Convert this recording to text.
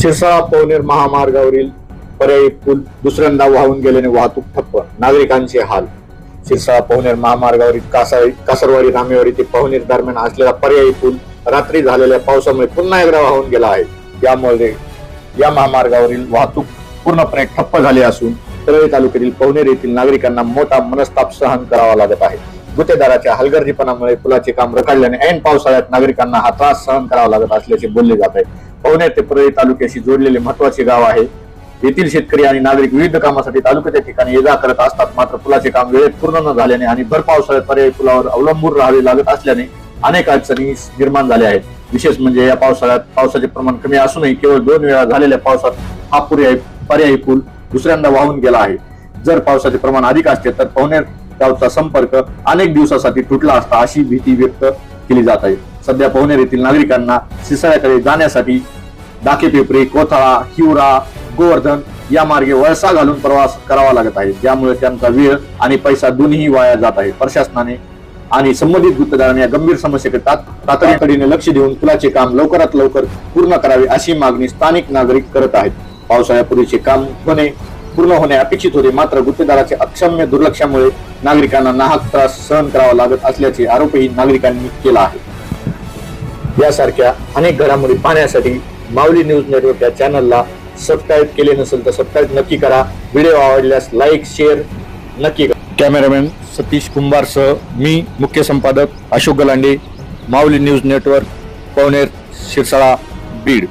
शिरसाळा पवनेर महामार्गावरील पर्यायी पूल दुसऱ्यांदा वाहून गेल्याने वाहतूक ठप्प. नागरिकांचे हाल. शिरसाळा पवनेर महामार्गावरील कासाळी कासरवाडी रामेवाडी ते पवनेर दरम्यान असलेला पर्यायी पूल रात्री झालेल्या पावसामुळे पुन्हा एकदा वाहून गेला आहे. यामुळे या महामार्गावरील वाहतूक पूर्णपणे ठप्प झाली असून परळी तालुक्यातील पवनेर येथील नागरिकांना मोठा मनस्ताप सहन करावा लागत आहे. गुतेदाराच्या हलगर्जीपणामुळे पुलाचे काम रखडल्याने ऐन पावसाळ्यात नागरिकांना हा त्रास सहन करावा लागत असल्याचे बोलले जात आहे. पवनेर ते परळी तालुक्याशी जोडलेले महत्त्वाचे गाव आहे. येथील शेतकरी आणि नागरिक विविध कामासाठी तालुक्याच्या ठिकाणी ये जा करत असतात. मात्र पुलाचे काम वेळेत पूर्ण न झाल्याने आणि भर पावसाळ्यात पर्यायी पुलावर अवलंबून राहावे लागत असल्याने अनेक अडचणी निर्माण झाल्या आहेत. विशेष म्हणजे या पावसाळ्यात पावसाचे प्रमाण कमी असूनही केवळ दोन वेळा झालेल्या पावसात हा पर्यायी पर्यायी पूल दुसऱ्यांदा वाहून गेला आहे. जर पावसाचे प्रमाण अधिक असते तर पवनेर गावचा संपर्क अनेक दिवसासाठी तुटला असता अशी भीती व्यक्त केली जात आहे. सध्या पवनेर येथील नागरिकांना सिसाळ्याकडे जाण्यासाठी डाकेपिपरी कोथळा हिवरा गोवर्धन या मार्गे वळसा घालून प्रवास करावा लागत आहे. ज्यामुळे त्यांचा वेळ आणि पैसा दोन्ही वाया जात आहे. प्रशासनाने आणि संबंधित गुत्तदारांनी या गंभीर समस्येकडे तातडीने लक्ष देऊन पुलाचे काम लवकरात लवकर पूर्ण करावे अशी मागणी स्थानिक नागरिक करत आहेत. पावसाळ्यापूर्वीचे काम होणे पूर्ण होणे अपेक्षित होते. मात्र गुत्तेदाराच्या अक्षम्य दुर्लक्षामुळे नागरिकांना नाहक त्रास सहन करावा लागत असल्याचे आरोपही नागरिकांनी केला आहे. यासारख्या अनेक घडामोडी पाहण्यासाठी माऊली न्यूज नेटवर्क या चॅनलला सबस्क्राईब केले नसेल तर सबस्क्राईब नक्की करा. व्हिडिओ आवडल्यास लाईक शेअर नक्की करा. कॅमेरामॅन सतीश कुंभारसह मी मुख्य संपादक अशोक गलांडे माऊली न्यूज नेटवर्क पवनेर शिरसाळा बीड.